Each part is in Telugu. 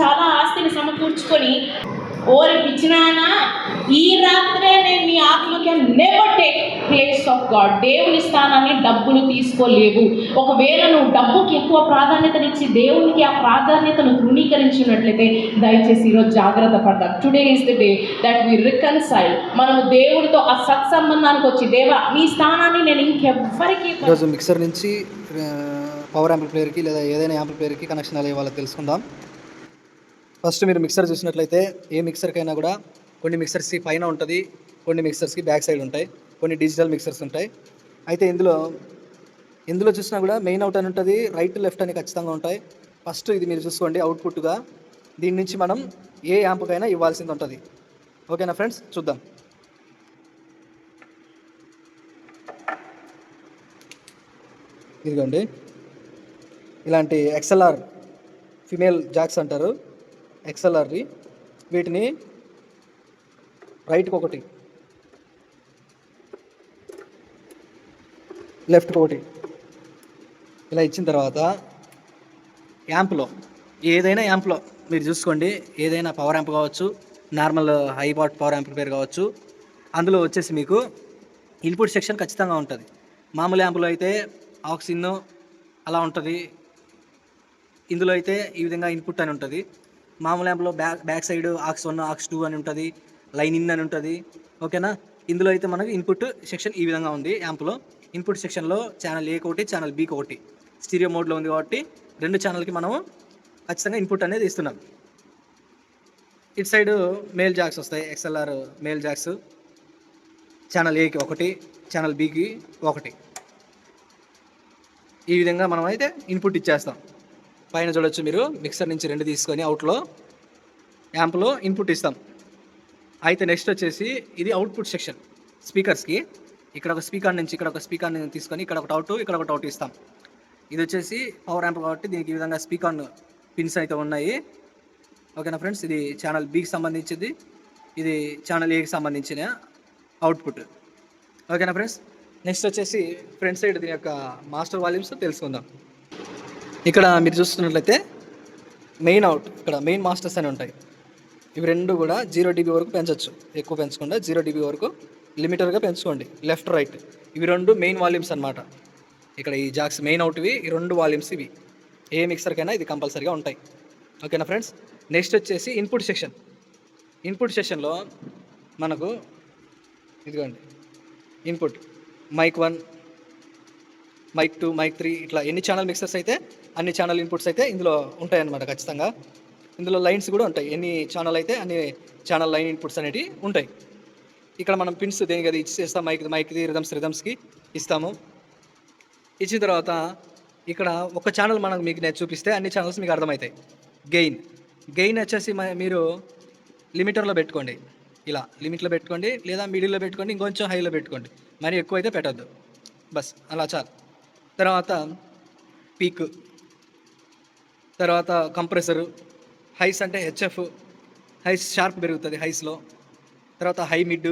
చాలా ఆస్తిని సమకూర్చుకొని ఓరి పిచ్చినాన ఈ రాత్రే నేను మీ ఆత్మ can never take place of God దేవుని స్థానాన్ని డబ్బులు తీసుకోలేవు. ఒకవేళ నువ్వు డబ్బుకి ఎక్కువ ప్రాధాన్యతనిచ్చి దేవునికి ఆ ప్రాధాన్యతను ధృవీకరించినట్లయితే దయచేసి ఈరోజు జాగ్రత్త పడదాం. Today is the day that we reconcile మనము దేవుడితో ఆ సత్సంబంధానికి వచ్చి దేవా నీ స్థానాన్ని నేను ఇంకెవ్వరికి ఈరోజు మిక్సర్ నుంచి పవర్ యాంప్లిఫైయర్కి లేదా ఏదైనా యాంప్లిఫైయర్కి కనెక్షన్ ఎలా ఇవ్వాలో తెలుసుకుందాం. ఫస్ట్ మీరు మిక్సర్ చూసినట్లయితే ఏ మిక్సర్కైనా కూడా కొన్ని మిక్సర్స్కి పైన ఉంటుంది కొన్ని మిక్సర్స్కి బ్యాక్ సైడ్ ఉంటాయి కొన్ని డిజిటల్ మిక్సర్స్ ఉంటాయి. అయితే ఇందులో ఇందులో చూసినా కూడా మెయిన్ అవుట్ అని ఉంటుంది రైట్ లెఫ్ట్ అని ఖచ్చితంగా ఉంటాయి. ఫస్ట్ ఇది మీరు చూసుకోండి అవుట్పుట్గా. దీని నుంచి మనం ఏ యాంప్కైనా ఇవ్వాల్సింది ఉంటుంది. ఓకేనా ఫ్రెండ్స్? చూద్దాం. ఇదిగోండి. ఇలాంటి ఎక్స్ఎల్ఆర్ ఫిమేల్ జాక్స్ అంటారు. ఎక్స్ఎల్ఆర్వి. వీటిని రైట్కి ఒకటి లెఫ్ట్కి ఒకటి ఇలా ఇచ్చిన తర్వాత యాంప్లో ఏదైనా యాంప్లో మీరు చూసుకోండి. ఏదైనా పవర్ యాంప్ కావచ్చు normal high watt power amplifier కావచ్చు. అందులో వచ్చేసి మీకు ఇన్పుట్ సెక్షన్ ఖచ్చితంగా ఉంటుంది. మామూలు యాంపులో అయితే ఆక్సిన్ అలా ఉంటుంది. ఇందులో అయితే ఈ విధంగా ఇన్పుట్ అని ఉంటుంది. మామూలు యాంప్లో back back side aux one aux two అని ఉంటుంది లైన్ ఇన్ అని ఉంటుంది. ఓకేనా? ఇందులో అయితే మనకి ఇన్పుట్ సెక్షన్ ఈ విధంగా ఉంది యాంప్లో. ఇన్పుట్ సెక్షన్లో ఛానల్ ఏ ఒకటి ఛానల్ బీకి ఒకటి. స్టీరియో మోడ్లో ఉంది కాబట్టి రెండు ఛానల్కి మనము ఖచ్చితంగా ఇన్పుట్ అనేది ఇస్తున్నాం. ఇటు సైడ్ మేల్ జాక్స్ వస్తాయి ఎక్స్ఎల్ఆర్ మేల్ జాక్స్. ఛానల్ ఏకి ఒకటి ఛానల్ బీకి ఒకటి. ఈ విధంగా మనం అయితే ఇన్పుట్ ఇచ్చేస్తాం. పైన చూడొచ్చు మీరు. మిక్సర్ నుంచి రెండు తీసుకొని అవుట్లో యాంప్లో ఇన్పుట్ ఇస్తాం. అయితే నెక్స్ట్ వచ్చేసి ఇది అవుట్పుట్ సెక్షన్ స్పీకర్స్కి. ఇక్కడ ఒక స్పీకర్ నుంచి ఇక్కడ ఒక స్పీకర్ తీసుకొని ఇక్కడ ఒకటి అవుట్ ఇక్కడ ఒకటి అవుట్ ఇస్తాం. ఇది వచ్చేసి పవర్ యాంప్ కాబట్టి దీనికి ఈ విధంగా స్పీకర్ పిన్స్ అయితే ఉన్నాయి. ఓకేనా ఫ్రెండ్స్? ఇది ఛానల్ బికి సంబంధించింది. ఇది ఛానల్ ఏకి సంబంధించిన అవుట్పుట్. ఓకేనా ఫ్రెండ్స్? నెక్స్ట్ వచ్చేసి ఫ్రంట్ సైడ్ దీని యొక్క మాస్టర్ వాల్యూమ్స్ తెలుసుకుందాం. ఇక్కడ మీరు చూస్తున్నట్లయితే మెయిన్ అవుట్ ఇక్కడ మెయిన్ మాస్టర్స్ అని ఉంటాయి. ఇవి రెండు కూడా జీరో డీబీ వరకు పెంచవచ్చు ఎక్కువ పెంచకుండా జీరో డీబీ వరకు లిమిటర్గా పెంచుకోండి. లెఫ్ట్ రైట్ ఇవి రెండు మెయిన్ వాల్యూమ్స్ అన్నమాట. ఇక్కడ ఈ జాక్స్ మెయిన్ అవుట్వి ఈ రెండు వాల్యూమ్స్ ఇవి. ఏ మిక్సర్కైనా ఇది కంపల్సరీగా ఉంటాయి. ఓకేనా ఫ్రెండ్స్ నెక్స్ట్ వచ్చేసి ఇన్పుట్ సెక్షన్ ఇన్పుట్ సెషన్లో మనకు ఇదిగోండి. Input mic one mic two mic three ఇట్లా ఎన్ని ఛానల్ మిక్సర్స్ అయితే అన్ని ఛానల్ ఇన్పుట్స్ అయితే ఇందులో ఉంటాయన్నమాట ఖచ్చితంగా. ఇందులో లైన్స్ కూడా ఉంటాయి. ఎన్ని ఛానల్ అయితే అన్ని ఛానల్ లైన్ ఇన్పుట్స్ అనేవి ఉంటాయి. ఇక్కడ మనం పిన్స్ దేనికి అది ఇచ్చేస్తాం? మైక్ మైక్ది రిథమ్స్ రిథమ్స్కి ఇస్తాము. ఇచ్చిన తర్వాత ఇక్కడ ఒక ఛానల్ మనకు మీకు నేను చూపిస్తే అన్ని ఛానల్స్ మీకు అర్థమవుతాయి. గెయిన్ గెయిన్ వచ్చేసి మ- మీరు లిమిటర్లో పెట్టుకోండి. ఇలా లిమిట్లో పెట్టుకోండి లేదా మిడిల్లో పెట్టుకోండి ఇంకొంచెం హైలో పెట్టుకోండి. మరి ఎక్కువైతే పెట్టద్దు. బస్ అలా చాలు. తర్వాత పీక్ తర్వాత కంప్రెసరు హైస్ అంటే హెచ్ఎఫ్ హైస్ షార్ప్ పెరుగుతుంది హైస్లో. తర్వాత హై మిడ్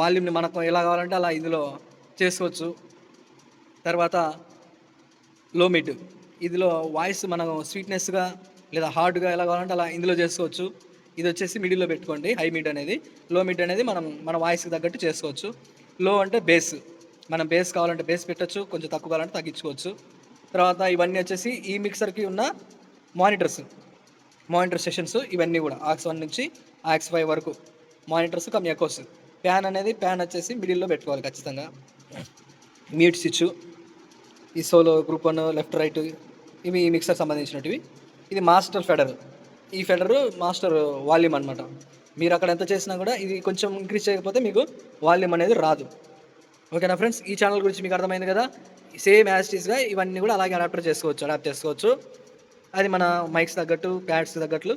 వాల్యూమ్ని మనకు ఎలా కావాలంటే అలా ఇందులో చేసుకోవచ్చు. తర్వాత లో మిడ్ ఇందులో వాయిస్ మనం స్వీట్నెస్గా లేదా హార్డ్గా ఎలా కావాలంటే అలా ఇందులో చేసుకోవచ్చు. ఇది వచ్చేసి మిడిల్లో పెట్టుకోండి హై మిడ్ అనేది. లో మిడ్ అనేది మనం మన వాయిస్కి తగ్గట్టు చేసుకోవచ్చు. లో అంటే బేస్ మనం బేస్ కావాలంటే బేస్ పెట్టచ్చు కొంచెం తక్కువ కావాలంటే తగ్గించుకోవచ్చు. తర్వాత ఇవన్నీ వచ్చేసి ఈ మిక్సర్కి ఉన్న మానిటర్స్ మానిటర్ సెషన్స్ ఇవన్నీ కూడా ఆక్స్ వన్ నుంచి ఆక్స్ ఫైవ్ వరకు మానిటర్స్ కమ్ ఎకోస్ ప్యాన్ అనేది ప్యాన్ వచ్చేసి మిడిల్లో పెట్టుకోవాలి ఖచ్చితంగా. మ్యూట్ స్విచ్ ఈ solo group one left right ఇవి మిక్సర్ సంబంధించినటివి. ఇది మాస్టర్ ఫెడర్ ఈ ఫెడరు మాస్టర్ వాల్యూమ్ అనమాట మీరు అక్కడ ఎంత చేసినా కూడా ఇది కొంచెం ఇంక్రీజ్ చేయకపోతే మీకు వాల్యూమ్ అనేది రాదు. ఓకేనా ఫ్రెండ్స్ ఈ ఛానల్ గురించి మీకు అర్థమైంది కదా? సేమ్ యాస్టీస్గా ఇవన్నీ కూడా అలాగే అడాప్టర్ చేసుకోవచ్చు అడాప్ట్ చేసుకోవచ్చు. అది మన మైక్స్ తగ్గట్టు ప్యాడ్స్ తగ్గట్లు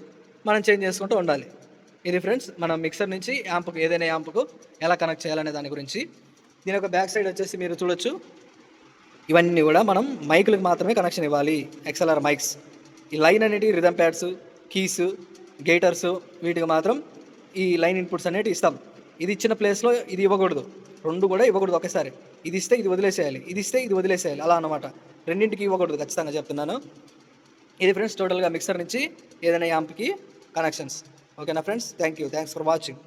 మనం చేంజ్ చేసుకుంటూ ఉండాలి. ఇది ఫ్రెండ్స్ మనం మిక్సర్ నుంచి యాంప్కు ఏదైనా యాంప్కు ఎలా కనెక్ట్ చేయాలనే దాని గురించి. దీని యొక్క బ్యాక్ సైడ్ వచ్చేసి మీరు చూడొచ్చు. ఇవన్నీ కూడా మనం మైకులకు మాత్రమే కనెక్షన్ ఇవ్వాలి. ఎక్స్ఎల్ఆర్ మైక్స్ ఈ లైన్ అనేటి రిధమ్ ప్యాడ్స్ కీస్ గేటర్స్ వీటికి మాత్రం ఈ లైన్ ఇన్పుట్స్ అనేవి ఇస్తాం. ఇది ఇచ్చిన ప్లేస్లో ఇది ఇవ్వకూడదు. రెండు కూడా ఇవ్వకూడదు ఒకేసారి. ఇది ఇస్తే ఇది వదిలేసేయాలి. ఇది ఇస్తే ఇది వదిలేసేయాలి. అలా అనమాట రెండింటికి ఇవ్వకూడదు ఖచ్చితంగా చెప్తున్నాను. ఇది ఫ్రెండ్స్ టోటల్గా మిక్సర్ నుంచి ఏదైనా యాంప్కి కనెక్షన్స్. ఓకేనా friends? Thank you. Thanks for watching.